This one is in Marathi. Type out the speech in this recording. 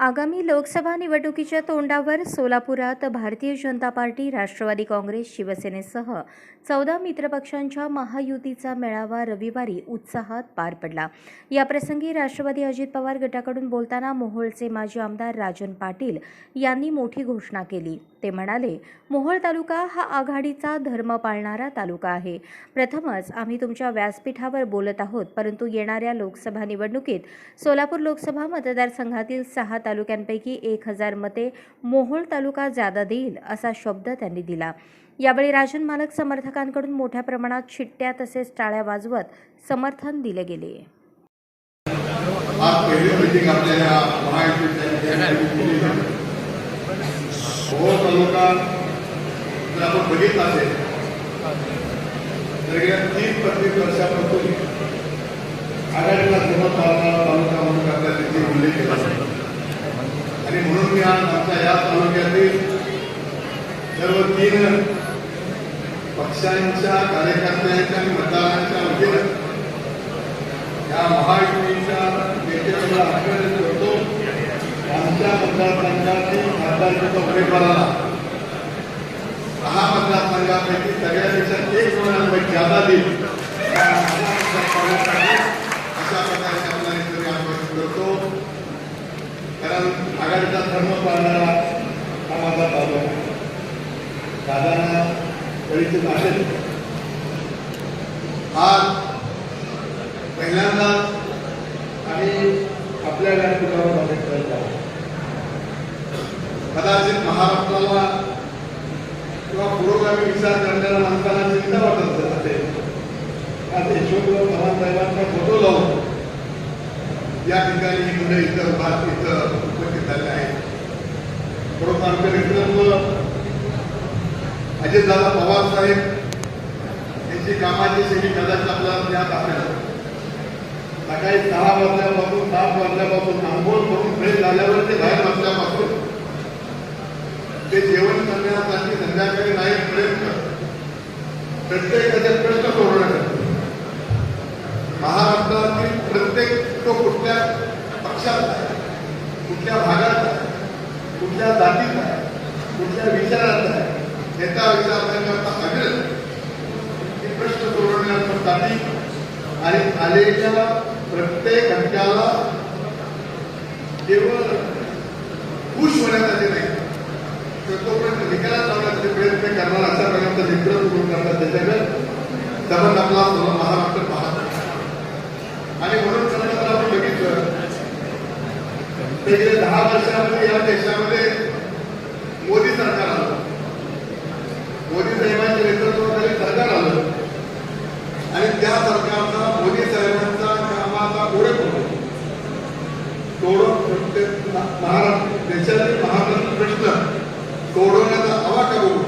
आगामी लोकसभा निवडणुकीच्या तोंडावर सोलापुरात भारतीय जनता पार्टी राष्ट्रवादी काँग्रेस शिवसेनेसह चौदा मित्रपक्षांच्या महायुतीचा मेळावा रविवारी उत्साहात पार पडला. याप्रसंगी राष्ट्रवादी अजित पवार गटाकडून बोलताना मोहोळचे माजी आमदार राजन पाटील यांनी मोठी घोषणा केली. ते म्हणाले मोहोळ तालुका हा आघाडीचा धर्म पाळणारा तालुका आहे. प्रथमच आम्ही तुमच्या व्यासपीठावर बोलत आहोत परंतु येणाऱ्या लोकसभा निवडणुकीत सोलापूर लोकसभा मतदारसंघातील सहा तालुक्यांपैकी एक हजार मते मोहोळ तालुका जादा देईल असा शब्द त्यांनी दिला. यावेळी राजन मालक समर्थकांकडून मोठ्या प्रमाणात शिट्ट्या तसेच टाळ्या वाजवत समर्थन दिले गेले. आज पहिली मीटिंग आपल्याला महायुतीच्या मोहोळ तालुका. जर आपण बघितला असेल तर गेल्या तीन प्रत्येक वर्षापासून आघाडीला जमा पाळणारा तालुका म्हणून आपल्या तिथे उल्लेख केला आणि म्हणून मी आज आमच्या या तालुक्यातील सर्व तीन पक्षांच्या कार्यकर्त्यांच्या आणि मतदारांच्या वतीनं या महायुतीच्या नेत्याला आग्रह करतो आमच्या मतदारसंघात मतदारसंघातील खासदारकीच्या उमेदवाराला दहा मतदारसंघापैकी सगळ्यापेक्षा एक गुणांपैकी जादा देईल अशा प्रकारचे आपल्याला आश्वासन करतो. कारण आघाडीचा धर्म पाळणारा हा माझा तालुका दादांना परिचित असेल आज पहिल्यांदा आणि आपल्या व्यासपीठावर कदाचित महाराष्ट्राला किंवा पुरोगामी विचार करणाऱ्या माणसाला चिंता वाटत असेल आज यशवंतराव चव्हाण साहेबांचा फोटो लावून या ठिकाणी इकडे इतर इथं भात इथं उपस्थित झाले आहेत. परंतु आमचे नेतृत्व अजितदादा पवार साहेब यांची कामाची शैली कदाचित आपल्याला ज्ञात असेल. सकाळी सहा वाजल्यापासून सात वाजल्यापासून आंघोळ करून फ्रेश झाल्यावर ते बाहेर बसल्यापासून ते जेवण करण्यासाठी संध्याकाळी नाईटपर्यंत प्रत्येकाचे प्रश्न सोडवण्यासाठी महाराष्ट्रातील प्रत्येक तो कुठल्या पक्षात आहे कुठल्या भागात आहे कुठल्या जातीत आहे कुठल्या विचारात आहे याचा विचार करण्याचा आग्रह हे प्रश्न सोडवण्यासाठी आणि आलेल्या प्रत्येक घटकाला केवळ ते करणार अशा प्रकारचा नेतृत्व कोण करतात त्याच्याकडे. संबंध आपला सर्व महाराष्ट्र पाहत आणि म्हणून खरं तर आपण बघितलं ते गेले दहा वर्षामध्ये या देशामध्ये मोदी सरकार आलं. मोदी साहेबांच्या नेतृत्वाखाली सरकार आलं. आणि त्या सरकारचा मोदी साहेबांचा कामाचा ओळख होतो? सोडून महाराष्ट्र देशातील महाराष्ट्र प्रश्न सोडवण्याचा आवाका होतो?